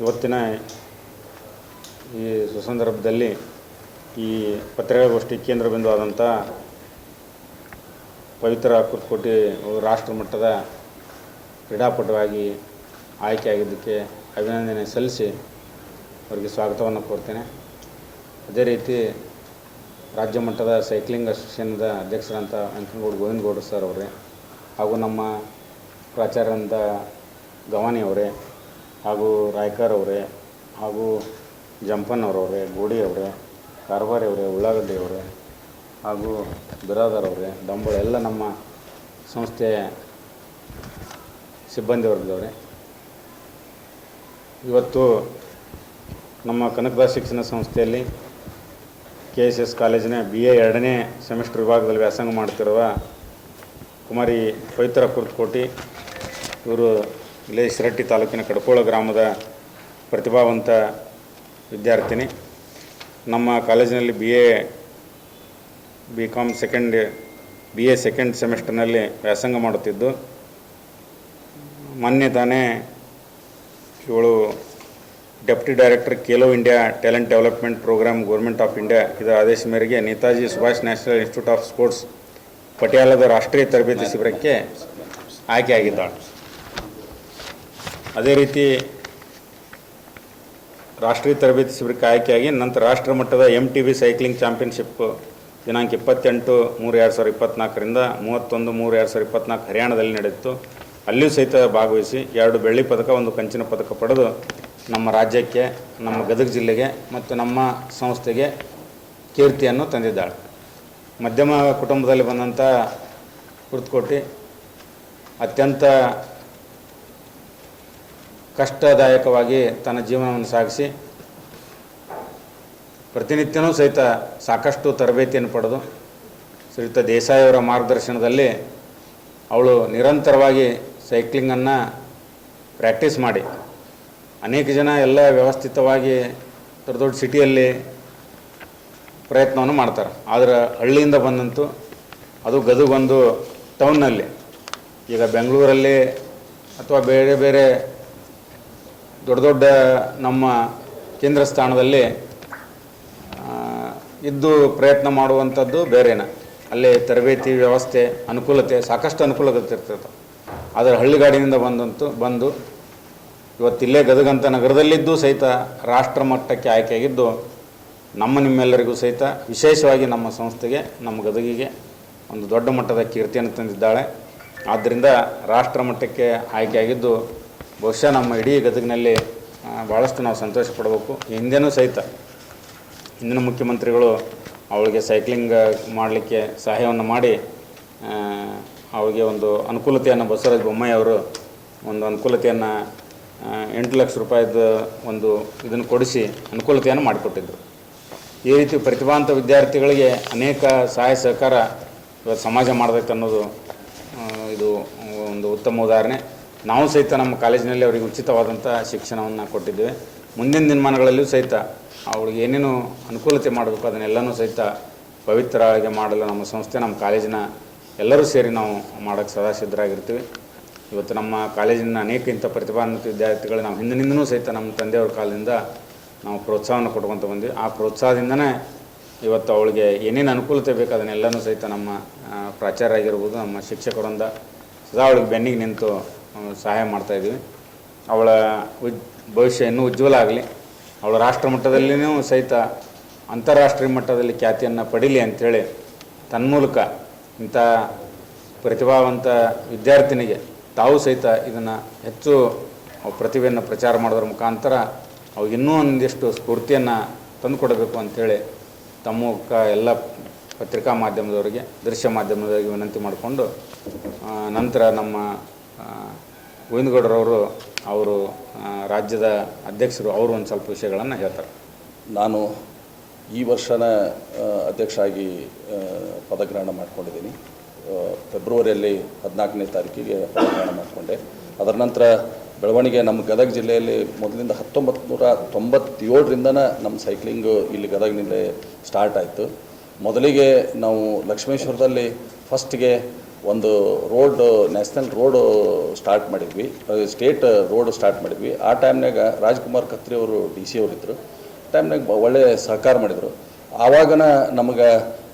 ಇವತ್ತಿನ ಈ ಸುಸಂದರ್ಭದಲ್ಲಿ ಈ ಪತ್ರಿಕಾಗೋಷ್ಠಿ ಕೇಂದ್ರ ಬಿಂದು ಆದಂಥ ಪವಿತ್ರ ಕುರ್ಕೋಟಿ ರಾಷ್ಟ್ರ ಮಟ್ಟದ ಕ್ರೀಡಾಪಟುವಾಗಿ ಆಯ್ಕೆಯಾಗಿದ್ದಕ್ಕೆ ಅಭಿನಂದನೆ ಸಲ್ಲಿಸಿ ಅವರಿಗೆ ಸ್ವಾಗತವನ್ನು ಕೋರ್ತೇನೆ. ಅದೇ ರೀತಿ ರಾಜ್ಯ ಮಟ್ಟದ ಸೈಕ್ಲಿಂಗ್ ಅಸೋಸಿಯೇಷನ್ದ ಅಧ್ಯಕ್ಷರಂತ ವೆಂಕಟಗೌಡ ಗೋವಿಂದಗೌಡರು ಸರ್ ಅವರೇ ಹಾಗೂ ನಮ್ಮ ಪ್ರಾಚಾರ್ಯರಂತ ಗವಾನಿ ಅವರೇ ಹಾಗೂ ರಾಯ್ಕರ್ ಅವರೇ ಹಾಗೂ ಜಂಪನ್ ಅವರವರೇ, ಗೋಡಿ ಅವರೇ, ಕಾರ್ಬಾರಿ ಅವರೇ, ಉಳ್ಳಾಗಡ್ಡಿ ಅವರೇ ಹಾಗೂ ಬಿರಾದರ್ ಅವರೇ, ದಂಬಳ ಎಲ್ಲ ನಮ್ಮ ಸಂಸ್ಥೆಯ ಸಿಬ್ಬಂದಿ ವರ್ಗದವರೇ ಇವತ್ತು ನಮ್ಮ ಕನಕದಾಸ ಶಿಕ್ಷಣ ಸಂಸ್ಥೆಯಲ್ಲಿ ಕೆ ಎಸ್ ಎಸ್ ಕಾಲೇಜಿನ ಬಿ ಎ ಎರಡನೇ ಸೆಮಿಸ್ಟರ್ ವಿಭಾಗದಲ್ಲಿ ವ್ಯಾಸಂಗ ಮಾಡ್ತಿರುವ ಕುಮಾರಿ ಪವಿತ್ರ ಕುರ್ತಕೋಟಿ ಇವರು ಇಲ್ಲೇ ಶಿರಟ್ಟಿ ತಾಲೂಕಿನ ಕಡಕೋಳ ಗ್ರಾಮದ ಪ್ರತಿಭಾವಂತ ವಿದ್ಯಾರ್ಥಿನಿ. ನಮ್ಮ ಕಾಲೇಜಿನಲ್ಲಿ B A B com second B A second ಸೆಮಿಸ್ಟರ್ನಲ್ಲಿ ವ್ಯಾಸಂಗ ಮಾಡುತ್ತಿದ್ದು. ಮೊನ್ನೆ ತಾನೇ ಇವಳು deputy director Khelo India talent development programme government of India ಇದರ ಆದೇಶ ಮೇರೆಗೆ Netaji Subhash national institute of sports, ಪಟಿಯಾಲದ ರಾಷ್ಟ್ರೀಯ ತರಬೇತಿ ಶಿಬಿರಕ್ಕೆ ಆಯ್ಕೆಯಾಗಿದ್ದಾಳೆ. ಅದೇ ರೀತಿ ರಾಷ್ಟ್ರೀಯ ತರಬೇತಿ ಶಿಬಿರಕ್ಕೆ ಆಯ್ಕೆಯಾಗಿ ನಂತರ ರಾಷ್ಟ್ರ ಮಟ್ಟದ M T B cycling championship ದಿನಾಂಕ ಇಪ್ಪತ್ತೆಂಟು ಮೂರು ಎರಡು ಸಾವಿರದ ಇಪ್ಪತ್ತ್ನಾಲ್ಕರಿಂದ ಮೂವತ್ತೊಂದು ಮೂರು ಎರಡು ಸಾವಿರದ ಇಪ್ಪತ್ತ್ನಾಲ್ಕು ಹರಿಯಾಣದಲ್ಲಿ ನಡೆಯಿತು ಅಲ್ಲಿಯೂ ಸಹಿತ ಭಾಗವಹಿಸಿ ಎರಡು ಬೆಳ್ಳಿ ಪದಕ, ಒಂದು ಕಂಚಿನ ಪದಕ ಪಡೆದು ನಮ್ಮ ರಾಜ್ಯಕ್ಕೆ, ನಮ್ಮ ಗದಗ ಜಿಲ್ಲೆಗೆ ಮತ್ತು ನಮ್ಮ ಸಂಸ್ಥೆಗೆ ಕೀರ್ತಿಯನ್ನು ತಂದಿದ್ದಾಳೆ. ಮಧ್ಯಮ ಕುಟುಂಬದಲ್ಲಿ ಬಂದಂಥ ಕುರ್ತಕೋಟಿ ಅತ್ಯಂತ ಕಷ್ಟದಾಯಕವಾಗಿ ತನ್ನ ಜೀವನವನ್ನು ಸಾಗಿಸಿ ಪ್ರತಿನಿತ್ಯನೂ ಸಹಿತ ಸಾಕಷ್ಟು ತರಬೇತಿಯನ್ನು ಪಡೆದು ಶ್ರೀಯುತ ದೇಸಾಯಿಯವರ ಮಾರ್ಗದರ್ಶನದಲ್ಲಿ ಅವಳು ನಿರಂತರವಾಗಿ ಸೈಕ್ಲಿಂಗನ್ನು ಪ್ರಾಕ್ಟೀಸ್ ಮಾಡಿ. ಅನೇಕ ಜನ ಎಲ್ಲ ವ್ಯವಸ್ಥಿತವಾಗಿ ದೊಡ್ಡ ದೊಡ್ಡ ಸಿಟಿಯಲ್ಲಿ ಪ್ರಯತ್ನವನ್ನು ಮಾಡ್ತಾರೆ. ಆದರೆ ಹಳ್ಳಿಯಿಂದ ಬಂದಂತು ಅದು ಗದಗೊಂದು ಟೌನ್ನಲ್ಲಿ ಈಗ ಬೆಂಗಳೂರಲ್ಲಿ ಅಥವಾ ಬೇರೆ ಬೇರೆ ದೊಡ್ಡ ದೊಡ್ಡ ನಮ್ಮ ಕೇಂದ್ರ ಸ್ಥಾನದಲ್ಲಿ ಇದ್ದು ಪ್ರಯತ್ನ ಮಾಡುವಂಥದ್ದು ಬೇರೆನ. ಅಲ್ಲಿ ತರಬೇತಿ ವ್ಯವಸ್ಥೆ, ಅನುಕೂಲತೆ, ಸಾಕಷ್ಟು ಅನುಕೂಲತೆ ಇರ್ತದೆ. ಆದರೆ ಹಳ್ಳಿಗಾಡಿನಿಂದ ಬಂದಂತು, ಬಂದು ಇವತ್ತಿಲ್ಲೇ ಗದಗಂತ ನಗರದಲ್ಲಿದ್ದು ಸಹಿತ ರಾಷ್ಟ್ರ ಮಟ್ಟಕ್ಕೆ ಆಯ್ಕೆಯಾಗಿದ್ದು, ನಮ್ಮ ನಿಮ್ಮೆಲ್ಲರಿಗೂ ಸಹಿತ ವಿಶೇಷವಾಗಿ ನಮ್ಮ ಸಂಸ್ಥೆಗೆ, ನಮ್ಮ ಗದಗಿಗೆ ಒಂದು ದೊಡ್ಡ ಮಟ್ಟದ ಕೀರ್ತಿಯನ್ನು ತಂದಿದ್ದಾಳೆ. ಆದ್ದರಿಂದ ರಾಷ್ಟ್ರ ಮಟ್ಟಕ್ಕೆ ಆಯ್ಕೆಯಾಗಿದ್ದು ಬಹುಶಃ ನಮ್ಮ ಇಡೀ ಗದಗಿನಲ್ಲಿ ಭಾಳಷ್ಟು ನಾವು ಸಂತೋಷ ಪಡಬೇಕು. ಹಿಂದೆನೂ ಸಹಿತ ಹಿಂದಿನ ಮುಖ್ಯಮಂತ್ರಿಗಳು ಅವಳಿಗೆ ಸೈಕ್ಲಿಂಗ್ ಮಾಡಲಿಕ್ಕೆ ಸಹಾಯವನ್ನು ಮಾಡಿ ಅವಳಿಗೆ ಒಂದು ಅನುಕೂಲತೆಯನ್ನು, ಬಸವರಾಜ ಬೊಮ್ಮಾಯಿ ಅವರು ಒಂದು ಅನುಕೂಲತೆಯನ್ನು ಎಂಟು ಲಕ್ಷ ರೂಪಾಯಿದ ಒಂದು ಇದನ್ನು ಕೊಡಿಸಿ ಅನುಕೂಲತೆಯನ್ನು ಮಾಡಿಕೊಟ್ಟಿದ್ದರು ಈ ರೀತಿ ಪ್ರತಿಭಾವಂತ ವಿದ್ಯಾರ್ಥಿಗಳಿಗೆ ಅನೇಕ ಸಹಾಯ ಸಹಕಾರ ಇವತ್ತು ಸಮಾಜ ಮಾಡಬೇಕನ್ನೋದು ಇದು ಒಂದು ಉತ್ತಮ ಉದಾಹರಣೆ. ನಾವು ಸಹಿತ ನಮ್ಮ ಕಾಲೇಜಿನಲ್ಲಿ ಅವರಿಗೆ ಉಚಿತವಾದಂಥ ಶಿಕ್ಷಣವನ್ನು ಕೊಟ್ಟಿದ್ದೇವೆ. ಮುಂದಿನ ದಿನಮಾನಗಳಲ್ಲಿಯೂ ಸಹಿತ ಅವಳಿಗೆ ಏನೇನು ಅನುಕೂಲತೆ ಮಾಡಬೇಕು ಅದನ್ನೆಲ್ಲನೂ ಸಹಿತ ಪವಿತ್ರವಾಗಿ ಮಾಡಲು ನಮ್ಮ ಸಂಸ್ಥೆ, ನಮ್ಮ ಕಾಲೇಜಿನ ಎಲ್ಲರೂ ಸೇರಿ ನಾವು ಮಾಡೋಕ್ಕೆ ಸದಾ ಸಿದ್ಧರಾಗಿರ್ತೀವಿ ಇವತ್ತು ನಮ್ಮ ಕಾಲೇಜಿನ ಅನೇಕ ಇಂಥ ಪ್ರತಿಭಾನ್ವಿತ ವಿದ್ಯಾರ್ಥಿಗಳು ನಾವು ಹಿಂದಿನಿಂದನೂ ಸಹಿತ ನಮ್ಮ ತಂದೆಯವ್ರ ಕಾಲದಿಂದ ನಾವು ಪ್ರೋತ್ಸಾಹವನ್ನು ಕೊಟ್ಕೊತ ಬಂದ್ವಿ. ಆ ಪ್ರೋತ್ಸಾಹದಿಂದನೇ ಇವತ್ತು ಅವಳಿಗೆ ಏನೇನು ಅನುಕೂಲತೆ ಬೇಕು ಅದನ್ನೆಲ್ಲನೂ ಸಹಿತ ನಮ್ಮ ಪ್ರಾಚಾರ್ಯ ಆಗಿರ್ಬೋದು ನಮ್ಮ ಶಿಕ್ಷಕರಿಂದ ಸದಾ ಅವಳಿಗೆ ಬೆನ್ನಿಗೆ ನಿಂತು ಸಹಾಯ ಮಾಡ್ತಾಯಿದ್ವಿ ಅವಳ ಉಜ್, ಭವಿಷ್ಯ ಇನ್ನೂ ಉಜ್ವಲ ಆಗಲಿ. ಅವಳು ರಾಷ್ಟ್ರ ಮಟ್ಟದಲ್ಲಿಯೂ ಸಹಿತ ಅಂತಾರಾಷ್ಟ್ರೀಯ ಮಟ್ಟದಲ್ಲಿ ಖ್ಯಾತಿಯನ್ನು ಪಡೀಲಿ ಅಂಥೇಳಿ ತನ್ಮೂಲಕ ಇಂಥ ಪ್ರತಿಭಾವಂತ ವಿದ್ಯಾರ್ಥಿನಿಗೆ ತಾವು ಸಹಿತ ಇದನ್ನು ಹೆಚ್ಚು ಪ್ರತಿಭೆಯನ್ನು ಪ್ರಚಾರ ಮಾಡೋದ್ರ ಮುಖಾಂತರ ಅವ್ರಿಗೆ ಇನ್ನೂ ಒಂದಿಷ್ಟು ಸ್ಫೂರ್ತಿಯನ್ನು ತಂದುಕೊಡಬೇಕು ಅಂಥೇಳಿ ತಮ್ಮ ಎಲ್ಲ ಪತ್ರಿಕಾ ಮಾಧ್ಯಮದವರಿಗೆ, ದೃಶ್ಯ ಮಾಧ್ಯಮದವರಿಗೆ ವಿನಂತಿ ಮಾಡಿಕೊಂಡು ನಂತರ ನಮ್ಮ ಗೋವಿಂದಗೌಡರವರು ಅವರು ರಾಜ್ಯದ ಅಧ್ಯಕ್ಷರು, ಅವರು ಒಂದು ಸ್ವಲ್ಪ ವಿಷಯಗಳನ್ನು ಹೇಳ್ತಾರೆ. ನಾನು ಈ ವರ್ಷನ ಅಧ್ಯಕ್ಷರಾಗಿ ಪದಗ್ರಹಣ ಮಾಡಿಕೊಂಡಿದ್ದೀನಿ. ಫೆಬ್ರವರಿಯಲ್ಲಿ ಹದಿನಾಲ್ಕನೇ ತಾರೀಕಿಗೆ ಪದಗ್ರಹಣ ಮಾಡಿಕೊಂಡೆ. ಅದರ ನಂತರ ಬೆಳವಣಿಗೆ ನಮ್ಮ ಗದಗ ಜಿಲ್ಲೆಯಲ್ಲಿ ಮೊದಲಿಂದ ಹತ್ತೊಂಬತ್ತು ನೂರ ತೊಂಬತ್ತೇಳರಿಂದ ನಮ್ಮ ಸೈಕ್ಲಿಂಗು ಇಲ್ಲಿ ಗದಗಿನಿಂದ ಸ್ಟಾರ್ಟ್ ಆಯಿತು. ಮೊದಲಿಗೆ ನಾವು ಲಕ್ಷ್ಮೇಶ್ವರದಲ್ಲಿ ಫಸ್ಟ್ಗೆ ಒಂದು ರೋಡ್, ನ್ಯಾಷನಲ್ ರೋಡ್ ಸ್ಟಾರ್ಟ್ ಮಾಡಿದ್ವಿ. ಸ್ಟೇಟ್ ರೋಡ್ ಸ್ಟಾರ್ಟ್ ಮಾಡಿದ್ವಿ. ಆ ಟೈಮ್ನಾಗ ರಾಜ್ಕುಮಾರ್ ಖತ್ರಿ ಅವರು ಡಿ ಸಿ ಅವರಿದ್ದರು ಟೈಮ್ನಾಗ ಒಳ್ಳೆಯ ಸಹಕಾರ ಮಾಡಿದರು. ಆವಾಗನ ನಮಗೆ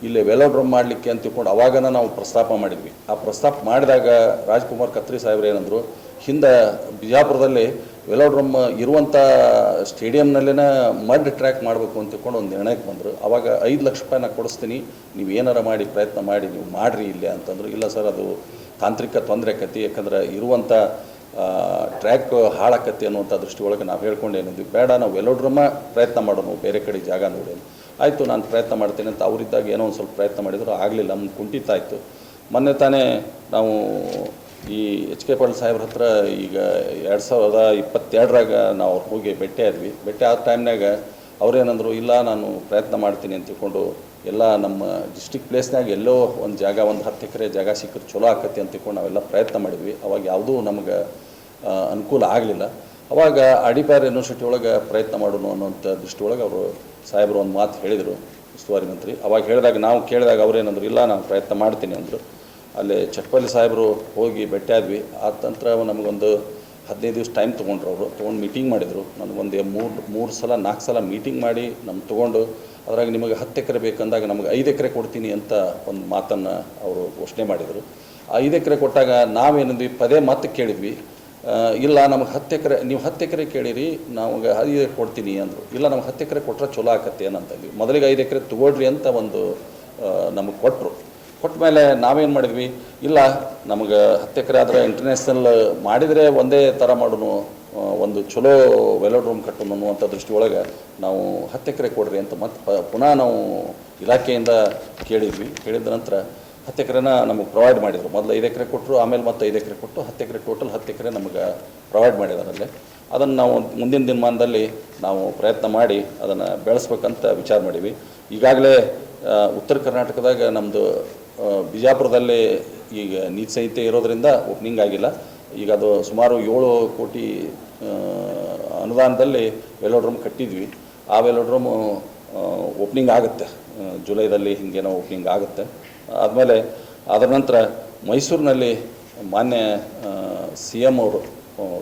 ಇಲ್ಲಿ ವೆಲೋಡ್ರಮ್ ಮಾಡಲಿಕ್ಕೆ ಅಂತ ತಿಳ್ಕೊಂಡು ಆವಾಗನ ನಾವು ಪ್ರಸ್ತಾಪ ಮಾಡಿದ್ವಿ. ಆ ಪ್ರಸ್ತಾಪ ಮಾಡಿದಾಗ ರಾಜ್ಕುಮಾರ್ ಖತ್ರಿ ಸಾಹೇಬ್ರು ಏನಂದರು, ಹಿಂದೆ ಬಿಜಾಪುರದಲ್ಲಿ ವೆಲೋಡ್ರಮ್ ಇರುವಂಥ ಸ್ಟೇಡಿಯಂನಲ್ಲಿನ ಮಡ್ ಟ್ರ್ಯಾಕ್ ಮಾಡಬೇಕು ಅಂತ ತಿಳ್ಕೊಂಡು ಒಂದು ನಿರ್ಣಯಕ್ಕೆ ಬಂದರು. ಅವಾಗ ಐದು ಲಕ್ಷ ರೂಪಾಯಿ ಕೊಡಿಸ್ತೀನಿ, ನೀವು ಏನಾರ ಮಾಡಿ, ಪ್ರಯತ್ನ ಮಾಡಿ, ನೀವು ಮಾಡಿರಿ ಇಲ್ಲೇ ಅಂತಂದರು. ಇಲ್ಲ ಸರ್, ಅದು ತಾಂತ್ರಿಕ ತೊಂದರೆ ಆಕತಿ, ಯಾಕಂದ್ರೆ ಇರುವಂಥ ಟ್ರ್ಯಾಕ್ ಹಾಳಾಕತಿ ಅನ್ನುವಂಥ ದೃಷ್ಟಿ ಒಳಗೆ ನಾವು ಹೇಳ್ಕೊಂಡು ಏನಿದ್ವಿ. ಬೇಡ, ನಾವು ವೆಲೋಡ್ರಮ್ಮ ಪ್ರಯತ್ನ ಮಾಡೋಣ, ಬೇರೆ ಕಡೆ ಜಾಗ ನೋಡಿ ಆಯಿತು, ನಾನು ಪ್ರಯತ್ನ ಮಾಡ್ತೀನಿ ಅಂತ ಅವರಿದ್ದಾಗ ಏನೋ ಒಂದು ಸ್ವಲ್ಪ ಪ್ರಯತ್ನ ಮಾಡಿದ್ರು. ಆಗಲಿಲ್ಲ ಕುಂಠಿತ ಆಯಿತು. ಮೊನ್ನೆ ತಾನೇ ನಾವು ಈ ಎಚ್ ಕೆ ಪಾಟೀಲ್ ಸಾಹೇಬ್ರ ಹತ್ರ ಈಗ ಎರಡು ಸಾವಿರದ ಇಪ್ಪತ್ತೆರಡರಾಗ ನಾವು ಅವ್ರು ಹೋಗಿ ಭೇಟಿ ಆದ್ವಿ. ಭೇಟಿ ಆದ ಟೈಮ್ನಾಗ ಅವ್ರೇನಂದ್ರು, ಇಲ್ಲ, ನಾನು ಪ್ರಯತ್ನ ಮಾಡ್ತೀನಿ ಅಂತ ಎಲ್ಲ ನಮ್ಮ ಡಿಸ್ಟಿಕ್ ಪ್ಲೇಸ್ನಾಗ ಎಲ್ಲೋ ಒಂದು ಜಾಗ, ಒಂದು ಹತ್ತು ಎಕರೆ ಜಾಗ ಸಿಕ್ಕರೆ ಚಲೋ ಆಕತಿ ಅಂತ ತಿಳ್ಕೊಂಡು ನಾವೆಲ್ಲ ಪ್ರಯತ್ನ ಮಾಡಿದ್ವಿ. ಅವಾಗ ಯಾವುದೂ ನಮಗೆ ಅನುಕೂಲ ಆಗಲಿಲ್ಲ. ಅವಾಗ ಅಡಿಪಾರ್ ಯೂನಿವರ್ಸಿಟಿ ಒಳಗೆ ಪ್ರಯತ್ನ ಮಾಡೋಣ ಅನ್ನೋಂಥ ದೃಷ್ಟಿ ಒಳಗೆ ಅವರು ಸಾಹೇಬರು ಒಂದು ಮಾತು ಹೇಳಿದರು ಉಸ್ತುವಾರಿ ಮಂತ್ರಿ. ಅವಾಗ ಹೇಳಿದಾಗ ನಾವು ಕೇಳಿದಾಗ ಅವರೇನಂದ್ರು, ಇಲ್ಲ, ನಾನು ಪ್ರಯತ್ನ ಮಾಡ್ತೀನಿ ಅಂದರು. ಅಲ್ಲಿ ಚಟ್ಪಲ್ಲಿ ಸಾಹೇಬರು ಹೋಗಿ ಭೇಟಿಯಾದ್ವಿ ಆದ ನಂತರ ನಮಗೊಂದು ಹದಿನೈದು ದಿವಸ ಟೈಮ್ ತೊಗೊಂಡ್ರು ಅವರು. ತೊಗೊಂಡು ಮೀಟಿಂಗ್ ಮಾಡಿದರು. ನನಗೊಂದು ಮೂರು ಮೂರು ಸಲ, ನಾಲ್ಕು ಸಲ ಮೀಟಿಂಗ್ ಮಾಡಿ ನಮ್ಮ ತೊಗೊಂಡು ಅದ್ರಾಗ ನಿಮಗೆ ಹತ್ತು ಎಕರೆ ಬೇಕಂದಾಗ ನಮಗೆ ಐದು ಎಕರೆ ಕೊಡ್ತೀನಿ ಅಂತ ಒಂದು ಮಾತನ್ನು ಅವರು ಘೋಷಣೆ ಮಾಡಿದರು. ಆ ಐದು ಎಕರೆ ಕೊಟ್ಟಾಗ ನಾವೇನಂದ್ವಿ? ಪದೇ ಮತ್ತೆ ಕೇಳಿದ್ವಿ. ಇಲ್ಲ, ನಮಗೆ ಹತ್ತು ಎಕರೆ, ನೀವು ಹತ್ತು ಎಕರೆ ಕೇಳಿರಿ, ನಮಗೆ ಐದು ಕೊಡ್ತೀನಿ ಅಂದರು. ಇಲ್ಲ, ನಮ್ಗೆ ಹತ್ತು ಎಕರೆ ಕೊಟ್ಟರೆ ಚಲೋ ಆಕತ್ತೆ ಏನಂತಂದ್ವಿ ಮೊದಲಿಗೆ ಐದು ಎಕರೆ ತೊಗೊಳ್ರಿ ಅಂತ ಒಂದು ನಮಗೆ ಕೊಟ್ಟರು ಕೊಟ್ಟ ಮೇಲೆ ನಾವೇನು ಮಾಡಿದ್ವಿ? ಇಲ್ಲ, ನಮಗೆ ಹತ್ತು ಎಕರೆ ಆದರೆ ಇಂಟರ್ನ್ಯಾಷನಲ್ ಮಾಡಿದರೆ ಒಂದೇ ಥರ ಮಾಡೋಣ ಒಂದು ಚಲೋ ವೆಲೋಡ್ ರೂಮ್ ಕಟ್ಟೋಣ ಅನ್ನುವಂಥ ದೃಷ್ಟಿ ಒಳಗೆ ನಾವು ಹತ್ತು ಎಕರೆ ಕೊಡ್ರಿ ಅಂತ ಮತ್ತೆ ಪುನಃ ನಾವು ಇಲಾಖೆಯಿಂದ ಕೇಳಿದ್ವಿ. ಕೇಳಿದ ನಂತರ ಹತ್ತು ಎಕರೆನ ನಮಗೆ ಪ್ರೊವೈಡ್ ಮಾಡಿದರು. ಮೊದಲು ಐದು ಎಕರೆ ಕೊಟ್ಟರು ಆಮೇಲೆ ಮತ್ತೆ ಐದು ಎಕರೆ ಕೊಟ್ಟು ಹತ್ತು ಎಕರೆ ಟೋಟಲ್ ಹತ್ತು ಎಕರೆ ನಮಗೆ ಪ್ರೊವೈಡ್ ಮಾಡಿದ್ದಾರೆ ಅಲ್ಲೇ. ಅದನ್ನು ನಾವು ಮುಂದಿನ ದಿನಮಾನದಲ್ಲಿ ನಾವು ಪ್ರಯತ್ನ ಮಾಡಿ ಅದನ್ನು ಬೆಳೆಸ್ಬೇಕಂತ ವಿಚಾರ ಮಾಡೀವಿ ಈಗಾಗಲೇ ಉತ್ತರ ಕರ್ನಾಟಕದಾಗ ನಮ್ಮದು ಬಿಜಾಪುರದಲ್ಲಿ ಈಗ ನೀತಿ ಸಂಹಿತೆ ಇರೋದರಿಂದ ಓಪನಿಂಗ್ ಆಗಿಲ್ಲ. ಈಗ ಅದು ಸುಮಾರು ಏಳು ಕೋಟಿ ಅನುದಾನದಲ್ಲಿ ವೆಲೋಡ್ರಮ್ ಕಟ್ಟಿದ್ವಿ. ಆ ವೆಲೋಡ್ರಮ್ ಓಪನಿಂಗ್ ಆಗುತ್ತೆ. ಜುಲೈದಲ್ಲಿ ಹಿಂಗೇನೋ ಓಪನಿಂಗ್ ಆಗುತ್ತೆ. ಆದಮೇಲೆ ಅದರ ನಂತರ ಮೈಸೂರಿನಲ್ಲಿ ಮಾನ್ಯ ಸಿ ಎಂ ಅವರು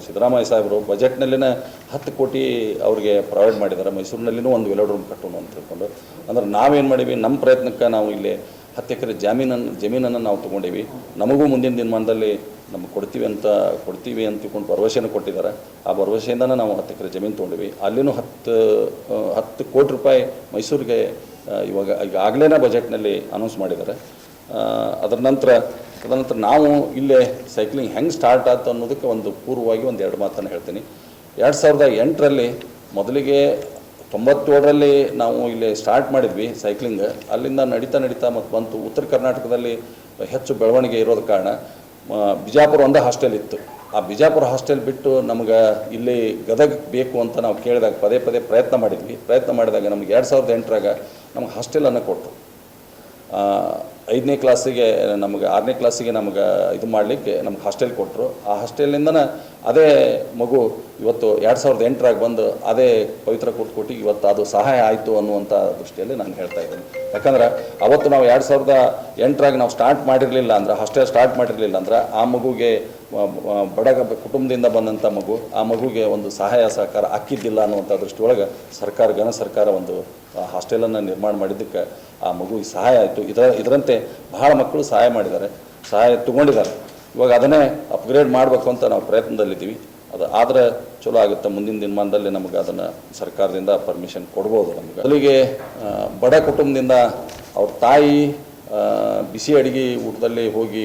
ಸಿದ್ದರಾಮಯ್ಯ ಸಾಹೇಬರು ಬಜೆಟ್ನಲ್ಲಿನ ಹತ್ತು ಕೋಟಿ ಅವ್ರಿಗೆ ಪ್ರೊವೈಡ್ ಮಾಡಿದ್ದಾರೆ. ಮೈಸೂರಿನಲ್ಲಿನೂ ಒಂದು ವೆಲೋಡ್ ರೂಮ್ ಕಟ್ಟೋಣ ಅಂತ ತಿಳ್ಕೊಂಡು. ಅಂದ್ರೆ ನಾವೇನು ಮಾಡೀವಿ? ನಮ್ಮ ಪ್ರಯತ್ನಕ್ಕೆ ನಾವು ಇಲ್ಲಿ ಹತ್ತು ಎಕರೆ ಜಾಮೀನನ್ನು, ಜಮೀನನ್ನು ನಾವು ತೊಗೊಂಡೀವಿ. ನಮಗೂ ಮುಂದಿನ ದಿನಮಾನದಲ್ಲಿ ನಮಗೆ ಕೊಡ್ತೀವಿ ಅಂತ ಕೊಡ್ತೀವಿ ಅಂತ ತಿಳ್ಕೊಂಡು ಭರವಸೆಯನ್ನು ಕೊಟ್ಟಿದ್ದಾರೆ. ಆ ಭರವಸೆಯಿಂದನೇ ನಾವು ಹತ್ತು ಎಕರೆ ಜಮೀನು ತೊಗೊಂಡಿವಿ. ಅಲ್ಲಿನೂ ಹತ್ತು ಹತ್ತು ಕೋಟಿ ರೂಪಾಯಿ ಮೈಸೂರಿಗೆ ಇವಾಗ ಈಗಾಗಲೇ ಬಜೆಟ್ನಲ್ಲಿ ಅನೌನ್ಸ್ ಮಾಡಿದ್ದಾರೆ. ಅದರ ನಂತರ ತದನಂತರ ನಾವು ಇಲ್ಲೇ ಸೈಕ್ಲಿಂಗ್ ಹೆಂಗೆ ಸ್ಟಾರ್ಟ್ ಆಯ್ತು ಅನ್ನೋದಕ್ಕೆ ಒಂದು ಪೂರ್ವವಾಗಿ ಒಂದು ಎರಡು ಮಾತನ್ನು ಹೇಳ್ತೀನಿ. ಎರಡು ಸಾವಿರದ ಎಂಟರಲ್ಲಿ ಮೊದಲಿಗೆ ತೊಂಬತ್ತೇಳರಲ್ಲಿ ನಾವು ಇಲ್ಲಿ ಸ್ಟಾರ್ಟ್ ಮಾಡಿದ್ವಿ ಸೈಕ್ಲಿಂಗ್ ಅಲ್ಲಿಂದ ನಡೀತಾ ನಡೀತಾ ಮತ್ತು ಬಂತು. ಉತ್ತರ ಕರ್ನಾಟಕದಲ್ಲಿ ಹೆಚ್ಚು ಬೆಳವಣಿಗೆ ಇರೋದ ಕಾರಣ ಬಿಜಾಪುರ ಒಂದು ಹಾಸ್ಟೆಲ್ ಇತ್ತು. ಆ ಬಿಜಾಪುರ ಹಾಸ್ಟೆಲ್ ಬಿಟ್ಟು ನಮ್ಗೆ ಇಲ್ಲಿ ಗದಗ ಬೇಕು ಅಂತ ನಾವು ಕೇಳಿದಾಗ ಪದೇ ಪದೇ ಪ್ರಯತ್ನ ಮಾಡಿದ್ವಿ. ಪ್ರಯತ್ನ ಮಾಡಿದಾಗ ನಮ್ಗೆ ಎರಡು ಸಾವಿರದ ಎಂಟರಾಗ ನಮ್ಗೆ ಹಾಸ್ಟೆಲನ್ನು ಕೊಟ್ಟರು ಐದನೇ ಕ್ಲಾಸಿಗೆ ನಮಗೆ, ಆರನೇ ಕ್ಲಾಸಿಗೆ ನಮ್ಗೆ ಇದು ಮಾಡಲಿಕ್ಕೆ ನಮ್ಗೆ ಹಾಸ್ಟೆಲ್ ಕೊಟ್ಟರು ಆ ಹಾಸ್ಟೆಲಿಂದನೇ ಅದೇ ಮಗು ಇವತ್ತು ಎರಡು ಸಾವಿರದ ಎಂಟರಾಗಿ ಬಂದು ಅದೇ ಪವಿತ್ರ ಕೊಟ್ಟು ಇವತ್ತು ಅದು ಸಹಾಯ ಆಯಿತು ಅನ್ನುವಂಥ ದೃಷ್ಟಿಯಲ್ಲಿ ನಾನು ಹೇಳ್ತಾ ಇದ್ದೀನಿ. ಯಾಕಂದ್ರೆ ಅವತ್ತು ನಾವು ಎರಡು ಸಾವಿರದ ಎಂಟರಾಗಿ ನಾವು ಸ್ಟಾರ್ಟ್ ಮಾಡಿರಲಿಲ್ಲ ಅಂದ್ರೆ, ಅಷ್ಟೇ ಸ್ಟಾರ್ಟ್ ಮಾಡಿರಲಿಲ್ಲ ಅಂದ್ರೆ, ಆ ಮಗುಗೆ ಬಡ ಕುಟುಂಬದಿಂದ ಬಂದಂಥ ಮಗು, ಆ ಮಗುಗೆ ಒಂದು ಸಹಾಯ ಸಹಕಾರ ಅಕ್ಕಿದ್ದಿಲ್ಲ ಅನ್ನುವಂಥ ದೃಷ್ಟಿಯೊಳಗೆ ಸರ್ಕಾರ ಘನ ಸರ್ಕಾರ ಒಂದು ಹಾಸ್ಟೆಲನ್ನು ನಿರ್ಮಾಣ ಮಾಡಿದ್ದಕ್ಕೆ ಆ ಮಗುವಿಗೆ ಸಹಾಯ ಆಯಿತು. ಇದರ, ಇದರಂತೆ ಬಹಳ ಮಕ್ಕಳು ಸಹಾಯ ಮಾಡಿದ್ದಾರೆ. ಸಹಾಯ ತಗೊಂಡಿದ್ದಾರೆ. ಇವಾಗ ಅದನ್ನೇ ಅಪ್ಗ್ರೇಡ್ ಮಾಡಬೇಕು ಅಂತ ನಾವು ಪ್ರಯತ್ನದಲ್ಲಿದ್ದೀವಿ. ಅದು ಆದರೆ ಚಲೋ ಆಗುತ್ತೆ. ಮುಂದಿನ ದಿನಮಾನದಲ್ಲಿ ನಮಗೆ ಅದನ್ನು ಸರ್ಕಾರದಿಂದ ಪರ್ಮಿಷನ್ ಕೊಡ್ಬೋದು ನಮಗೆ. ಅಲ್ಲಿಗೆ ಬಡ ಕುಟುಂಬದಿಂದ ಅವ್ರ ತಾಯಿ ಬಿಸಿ ಅಡುಗೆ ಊಟದಲ್ಲಿ ಹೋಗಿ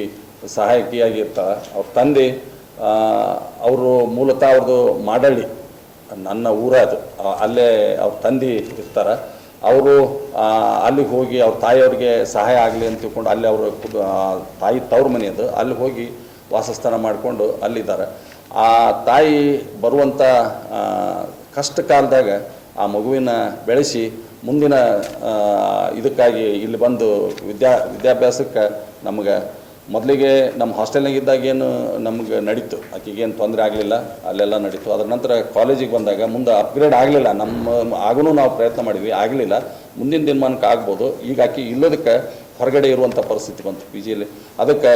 ಸಹಾಯಕಿಯಾಗಿ ಇರ್ತಾರೆ ಅವ್ರ ತಂದೆ ಅವರು ಮೂಲತಃ ಅವ್ರದ್ದು ಮಾಡಳ್ಳಿ. ನನ್ನ ಊರ ಅದು. ಅಲ್ಲೇ ಅವ್ರ ತಂದೆ ಇರ್ತಾರೆ. ಅವರು ಅಲ್ಲಿಗೆ ಹೋಗಿ ಅವ್ರ ತಾಯಿಯವ್ರಿಗೆ ಸಹಾಯ ಆಗಲಿ ಅಂತ ತಿಳ್ಕೊಂಡು ಅಲ್ಲಿ ಅವರು ತಾಯಿ ತವ್ರ ಮನೆ ಅದು. ಅಲ್ಲಿ ಹೋಗಿ ವಾಸಸ್ಥಾನ ಮಾಡಿಕೊಂಡು ಅಲ್ಲಿದ್ದಾರೆ. ಆ ತಾಯಿ ಬರುವಂಥ ಕಷ್ಟ ಕಾಲದಾಗ ಆ ಮಗುವಿನ ಬೆಳೆಸಿ ಮುಂದಿನ ಇದಕ್ಕಾಗಿ ಇಲ್ಲಿ ಬಂದು ವಿದ್ಯಾ, ವಿದ್ಯಾಭ್ಯಾಸಕ್ಕೆ ನಮಗೆ ಮೊದಲಿಗೆ ನಮ್ಮ ಹಾಸ್ಟೆಲ್ನಾಗ ಇದ್ದಾಗ ಏನು ನಮ್ಗೆ ನಡೀತು. ಆಕೆಗೇನು ತೊಂದರೆ ಆಗಲಿಲ್ಲ, ಅಲ್ಲೆಲ್ಲ ನಡೀತು. ಅದರ ನಂತರ ಕಾಲೇಜಿಗೆ ಬಂದಾಗ ಮುಂದೆ ಅಪ್ಗ್ರೇಡ್ ಆಗಲಿಲ್ಲ. ನಮ್ಮ ಆಗೂ ನಾವು ಪ್ರಯತ್ನ ಮಾಡಿದ್ವಿ, ಆಗಲಿಲ್ಲ. ಮುಂದಿನ ದಿನಮಾನಕ್ಕೆ ಆಗ್ಬೋದು. ಈಗ ಆಕೆ ಇಲ್ಲೋದಕ್ಕೆ ಹೊರಗಡೆ ಇರುವಂಥ ಪರಿಸ್ಥಿತಿ ಬಂತು ಪಿ ಜಿಯಲ್ಲಿ ಅದಕ್ಕೆ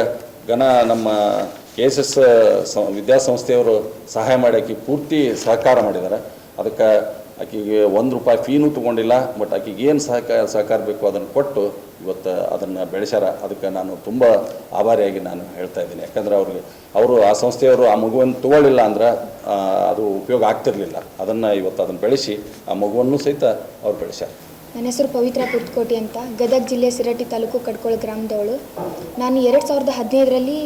ಘನ ನಮ್ಮ ಕೆ ಎಸ್ ಎಸ್ ವಿದ್ಯಾಸಂಸ್ಥೆಯವರು ಸಹಾಯ ಮಾಡಿ ಆಕಿ ಪೂರ್ತಿ ಸಹಕಾರ ಮಾಡಿದ್ದಾರೆ. ಅದಕ್ಕೆ ಆಕೆಗೆ ಒಂದು ರೂಪಾಯಿ ಫೀನು ತೊಗೊಂಡಿಲ್ಲ ಬಟ್ ಆಕೆಗೆ ಏನು ಸಹಕಾರ ಸಹಕಾರ ಬೇಕು ಅದನ್ನು ಕೊಟ್ಟು ಇವತ್ತು ಅದನ್ನು ಬೆಳೆಸ್ಯಾರ. ಅದಕ್ಕೆ ನಾನು ತುಂಬ ಆಭಾರಿಯಾಗಿ ನಾನು ಹೇಳ್ತಾ ಇದ್ದೀನಿ. ಯಾಕಂದ್ರೆ ಅವ್ರಿಗೆ, ಅವರು ಆ ಸಂಸ್ಥೆಯವರು ಆ ಮಗುವನ್ನು ತಗೊಳ್ಳಿಲ್ಲ ಅಂದ್ರೆ ಅದು ಉಪಯೋಗ ಆಗ್ತಿರಲಿಲ್ಲ. ಅದನ್ನು ಇವತ್ತು ಅದನ್ನು ಬೆಳೆಸಿ ಆ ಮಗುವನ್ನು ಸಹಿತ ಅವ್ರು ಬೆಳೆಸ್ಯಾರ. ನನ್ನ ಹೆಸರು ಪವಿತ್ರ ಪುರ್ತಕೋಟಿ ಅಂತ. ಗದಗ ಜಿಲ್ಲೆ ಸಿರಟ್ಟಿ ತಾಲೂಕು ಕಡ್ಕೋಳ ಗ್ರಾಮದವಳು. ನಾನು ಎರಡು ಸಾವಿರದ ಹದಿನೈದರಲ್ಲಿ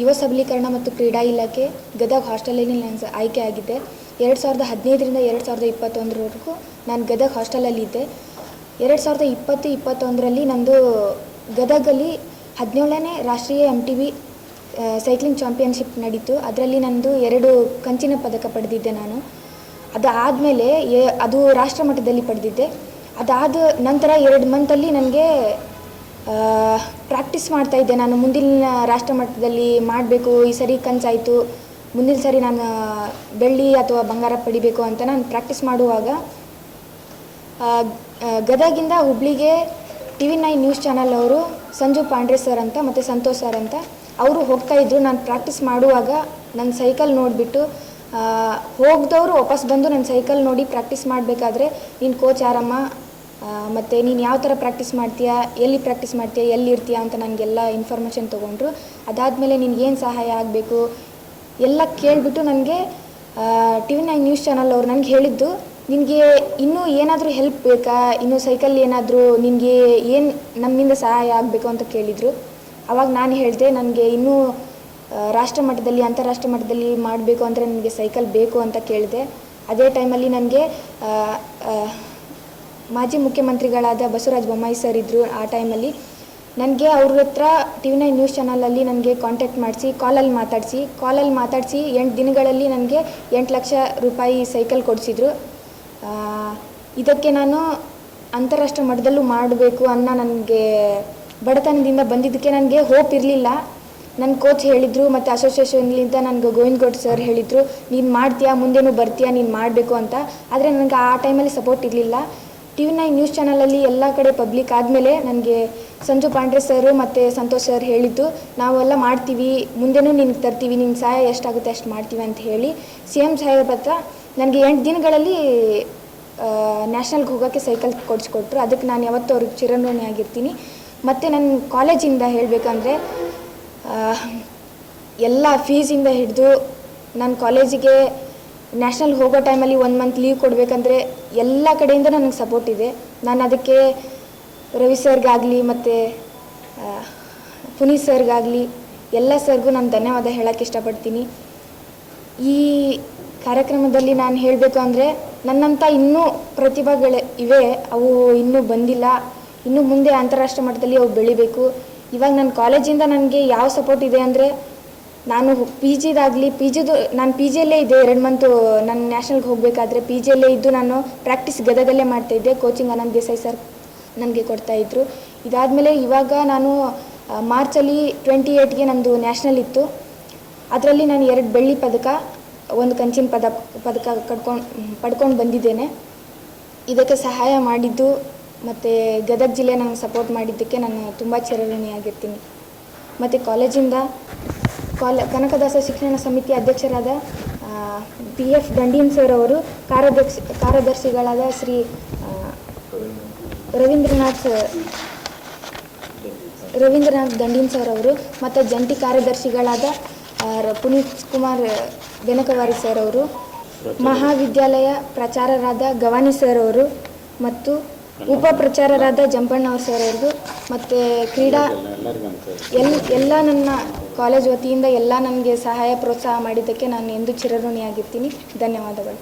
ಯುವ ಸಬಲೀಕರಣ ಮತ್ತು ಕ್ರೀಡಾ ಇಲಾಖೆ ಗದಗ ಹಾಸ್ಟೆಲಲ್ಲಿ ನಾನು ಆಯ್ಕೆ ಆಗಿದ್ದೆ. ಎರಡು ಸಾವಿರದ ಹದಿನೈದರಿಂದ ಎರಡು ಸಾವಿರದ ಇಪ್ಪತ್ತೊಂದರವರೆಗೂ ನಾನು ಗದಗ ಹಾಸ್ಟೆಲಲ್ಲಿದ್ದೆ. ಎರಡು ಸಾವಿರದ ಇಪ್ಪತ್ತು, ಇಪ್ಪತ್ತೊಂದರಲ್ಲಿ ನಂದು ಗದಗಲ್ಲಿ ಹದಿನೇಳನೇ ರಾಷ್ಟ್ರೀಯ M T V cycling championship ನಡೀತು. ಅದರಲ್ಲಿ ನಂದು ಎರಡು ಕಂಚಿನ ಪದಕ ಪಡೆದಿದ್ದೆ ನಾನು. ಅದು ರಾಷ್ಟ್ರ ಮಟ್ಟದಲ್ಲಿ ಪಡೆದಿದ್ದೆ. ಅದಾದ ನಂತರ ಎರಡು ಮಂತಲ್ಲಿ ನನಗೆ ಪ್ರಾಕ್ಟೀಸ್ ಮಾಡ್ತಾ ಇದ್ದೆ. ನಾನು ಮುಂದಿನ ರಾಷ್ಟ್ರ ಮಟ್ಟದಲ್ಲಿ ಮಾಡಬೇಕು. ಈ ಸರಿ ಕನ್ಸಾಯಿತು. ಮುಂದಿನ ಸರಿ ನಾನು ಬೆಳ್ಳಿ ಅಥವಾ ಬಂಗಾರ ಪಡಿಬೇಕು ಅಂತ ನಾನು ಪ್ರಾಕ್ಟೀಸ್ ಮಾಡುವಾಗ ಗದಗಿಂದ ಹುಬ್ಳಿಗೆ T V nine news channel ಅವರು ಸಂಜು ಪಾಂಡ್ರೆ ಸರ್ ಅಂತ ಮತ್ತು ಸಂತೋಷ್ ಸರ್ ಅಂತ, ಅವರು ಹೋಗ್ತಾ ಇದ್ದರು ನಾನು ಪ್ರಾಕ್ಟೀಸ್ ಮಾಡುವಾಗ ನನ್ನ ಸೈಕಲ್ ನೋಡಿಬಿಟ್ಟು ಹೋಗ್ದವರು ವಾಪಸ್ ಬಂದು ನನ್ನ ಸೈಕಲ್ ನೋಡಿ ಪ್ರಾಕ್ಟೀಸ್ ಮಾಡಬೇಕಾದ್ರೆ, ನೀನು ಕೋಚ್ ಯಾರಮ್ಮ ಮತ್ತು ನೀನು ಯಾವ ಥರ ಪ್ರಾಕ್ಟೀಸ್ ಮಾಡ್ತೀಯಾ, ಎಲ್ಲಿ ಪ್ರಾಕ್ಟೀಸ್ ಮಾಡ್ತೀಯಾ, ಎಲ್ಲಿ ಇರ್ತೀಯಾ ಅಂತ ನನಗೆಲ್ಲ ಇನ್ಫಾರ್ಮೇಷನ್ ತೊಗೊಂಡ್ರು. ಅದಾದಮೇಲೆ ನಿನಗೇನು ಸಹಾಯ ಆಗಬೇಕು? ಎಲ್ಲ ಕೇಳಿಬಿಟ್ಟು ನನಗೆ T V nine news channel ಅವ್ರು ನನಗೆ ಹೇಳಿದ್ದು, ನಿನಗೆ ಇನ್ನೂ ಏನಾದರೂ ಹೆಲ್ಪ್ ಬೇಕಾ? ಇನ್ನೂ ಸೈಕಲ್ ಏನಾದರೂ ನಿನಗೆ ಏನು ನಮ್ಮಿಂದ ಸಹಾಯ ಆಗಬೇಕು? ಅಂತ ಕೇಳಿದರು. ಅವಾಗ ನಾನು ಹೇಳಿದೆ, ನನಗೆ ಇನ್ನೂ ರಾಷ್ಟ್ರ ಮಟ್ಟದಲ್ಲಿ, ಅಂತಾರಾಷ್ಟ್ರ ಮಟ್ಟದಲ್ಲಿ ಮಾಡಬೇಕು ಅಂದರೆ ನನಗೆ ಸೈಕಲ್ ಬೇಕು ಅಂತ ಕೇಳಿದೆ. ಅದೇ ಟೈಮಲ್ಲಿ ನನಗೆ ಮಾಜಿ ಮುಖ್ಯಮಂತ್ರಿಗಳಾದ ಬಸವರಾಜ ಬೊಮ್ಮಾಯಿ ಸರ್ ಇದ್ದರು ಆ ಟೈಮಲ್ಲಿ ನನಗೆ ಅವ್ರ ಹತ್ರ ಟಿ ವಿ ನೈನ್ ನ್ಯೂಸ್ ಚಾನಲಲ್ಲಿ ನನಗೆ ಕಾಂಟ್ಯಾಕ್ಟ್ ಮಾಡಿಸಿ ಕಾಲಲ್ಲಿ ಮಾತಾಡಿಸಿ ಕಾಲಲ್ಲಿ ಮಾತಾಡಿಸಿ ಎಂಟು ದಿನಗಳಲ್ಲಿ ನನಗೆ ಎಂಟು ಲಕ್ಷ ರೂಪಾಯಿ ಸೈಕಲ್ ಕೊಡಿಸಿದ್ರು. ಇದಕ್ಕೆ ನಾನು ಅಂತಾರಾಷ್ಟ್ರ ಮಟ್ಟದಲ್ಲೂ ಮಾಡಬೇಕು ಅನ್ನೋ ನನಗೆ ಬಡತನದಿಂದ ಬಂದಿದ್ದಕ್ಕೆ ನನಗೆ ಹೋಪ್ ಇರಲಿಲ್ಲ. ನನ್ನ ಕೋಚ್ ಹೇಳಿದರು, ಮತ್ತು ಅಸೋಸಿಯೇಷನ್ಲಿಂದ ನನಗೆ ಗೋವಿಂದ್ ಗೌಡ್ ಸರ್ ಹೇಳಿದರು, ನೀನು ಮಾಡ್ತೀಯಾ? ಮುಂದೇನು ಬರ್ತೀಯಾ? ನೀನು ಮಾಡಬೇಕು ಅಂತ. ಆದರೆ ನನಗೆ ಆ ಟೈಮಲ್ಲಿ ಸಪೋರ್ಟ್ ಇರಲಿಲ್ಲ. ಟಿ ವಿ ನೈನ್ ನ್ಯೂಸ್ ಚಾನಲಲ್ಲಿ ಎಲ್ಲ ಕಡೆ ಪಬ್ಲಿಕ್ ಆದಮೇಲೆ ನನಗೆ ಸಂಜು ಪಾಂಡ್ರೆ ಸರ್ ಮತ್ತು ಸಂತೋಷ್ ಸರ್ ಹೇಳಿದ್ದು, ನಾವೆಲ್ಲ ಮಾಡ್ತೀವಿ, ಮುಂದೆನೂ ನಿನಗೆ ತರ್ತೀವಿ ನಿನ್ನ ಸಹಾಯ ಎಷ್ಟಾಗುತ್ತೆ ಅಷ್ಟು ಮಾಡ್ತೀವಿ ಅಂತ ಹೇಳಿ ಸಿ ಎಂ ಸಾಹೇಬ್ ಹತ್ರ ನನಗೆ ಎಂಟು ದಿನಗಳಲ್ಲಿ ನ್ಯಾಷನಲ್ಗೆ ಹೋಗೋಕ್ಕೆ ಸೈಕಲ್ ಕೊಡಿಸ್ಕೊಟ್ರು. ಅದಕ್ಕೆ ನಾನು ಯಾವತ್ತೂ ಅವ್ರಿಗೆ ಚಿರಋಣಿ ಆಗಿರ್ತೀನಿ ಮತ್ತು ನನ್ನ ಕಾಲೇಜಿಂದ ಹೇಳಬೇಕಂದ್ರೆ ಎಲ್ಲ ಫೀಸಿಂದ ಹಿಡಿದು ನಾನು ಕಾಲೇಜಿಗೆ ನ್ಯಾಷನಲ್ ಹೋಗೋ ಟೈಮಲ್ಲಿ ಒಂದು ಮಂತ್ ಲೀವ್ ಕೊಡಬೇಕಂದ್ರೆ ಎಲ್ಲ ಕಡೆಯಿಂದ ನನಗೆ ಸಪೋರ್ಟ್ ಇದೆ. ನಾನು ಅದಕ್ಕೆ ರವಿ ಸರ್ಗಾಗಲಿ ಮತ್ತು ಪುನೀತ್ ಸರ್ಗಾಗಲಿ ಎಲ್ಲ ಸರ್ಗೂ ನಾನು ಧನ್ಯವಾದ ಹೇಳೋಕ್ಕೆ ಇಷ್ಟಪಡ್ತೀನಿ. ಈ ಕಾರ್ಯಕ್ರಮದಲ್ಲಿ ನಾನು ಹೇಳಬೇಕು ಅಂದರೆ ನನ್ನಂಥ ಇನ್ನೂ ಪ್ರತಿಭೆಗಳು ಇವೆ. ಅವು ಇನ್ನೂ ಬಂದಿಲ್ಲ. ಇನ್ನು ಮುಂದೆ ಅಂತಾರಾಷ್ಟ್ರೀಯ ಮಟ್ಟದಲ್ಲಿ ಅವು ಬೆಳಿಬೇಕು. ಇವಾಗ ನನ್ನ ಕಾಲೇಜಿಂದ ನನಗೆ ಯಾವ ಸಪೋರ್ಟ್ ಇದೆ ಅಂದರೆ ನಾನು ಪಿ ಜಿದಾಗಲಿ ಪಿ ಜಿದು ನಾನು ಪಿ ಜಿಯಲ್ಲೇ ಇದ್ದೆ ಎರಡು ಮಂತು ನಾನು ನ್ಯಾಷನಲ್ಗೆ ಹೋಗಬೇಕಾದ್ರೆ ಪಿ ಜಿಯಲ್ಲೇ ಇದ್ದು ನಾನು ಪ್ರಾಕ್ಟೀಸ್ ಗದಗಲ್ಲೇ ಮಾಡ್ತಾಯಿದ್ದೆ ಕೋಚಿಂಗ್ ಅನಂತ್ ದೇಸಾಯಿ ಸರ್ ನನಗೆ ಕೊಡ್ತಾಯಿದ್ರು ಇದಾದಮೇಲೆ ಇವಾಗ ನಾನು ಮಾರ್ಚಲ್ಲಿ ಟ್ವೆಂಟಿ ಏಯ್ಟ್ಗೆ ನಮ್ಮದು ನ್ಯಾಷನಲ್ ಇತ್ತು. ಅದರಲ್ಲಿ ನಾನು ಎರಡು ಬೆಳ್ಳಿ ಪದಕ, ಒಂದು ಕಂಚಿನ ಪದ ಪದಕ ಕಡ್ಕೊಂಡು ಪಡ್ಕೊಂಡು ಬಂದಿದ್ದೇನೆ. ಇದಕ್ಕೆ ಸಹಾಯ ಮಾಡಿದ್ದು ಮತ್ತು ಗದಗ ಜಿಲ್ಲೆ ನನಗೆ ಸಪೋರ್ಟ್ ಮಾಡಿದ್ದಕ್ಕೆ ನಾನು ತುಂಬ ಚಿರಋಣಿಯಾಗಿರ್ತೀನಿ ಮತ್ತು ಕಾಲೇಜಿಂದ ಕಾಲ ಕನಕದಾಸ ಶಿಕ್ಷಣ ಸಮಿತಿ ಅಧ್ಯಕ್ಷರಾದ ಪಿ ಎಫ್ ದಂಡೀನ್ ಸರ್ ಅವರು ಕಾರ್ಯದರ್ಶಿ ಕಾರ್ಯದರ್ಶಿಗಳಾದ ಶ್ರೀ ರವೀಂದ್ರನಾಥ್ ರವೀಂದ್ರನಾಥ್ ದಂಡೀನ್ ಸರ್ ಅವರು ಮತ್ತು ಜಂಟಿ ಕಾರ್ಯದರ್ಶಿಗಳಾದ ಪುನೀತ್ ಕುಮಾರ್ ಬೆನಕವಾರಿ ಸರ್ ಅವರು ಮಹಾವಿದ್ಯಾಲಯ ಪ್ರಚಾರರಾದ ಗವಾನಿ ಸರ್ ಅವರು ಮತ್ತು ಉಪ ಪ್ರಚಾರರಾದ ಜಂಪಣ್ಣವ್ರ ಸರ್ ಅವ್ರದ್ದು ಮತ್ತು ಕ್ರೀಡಾ ಎಲ್, ಎಲ್ಲ ನನ್ನ ಕಾಲೇಜ್ ವತಿಯಿಂದ ಎಲ್ಲ ನನಗೆ ಸಹಾಯ ಪ್ರೋತ್ಸಾಹ ಮಾಡಿದ್ದಕ್ಕೆ ನಾನು ಎಂದು ಚಿರಋಣಿಯಾಗಿರ್ತೀನಿ. ಧನ್ಯವಾದಗಳು.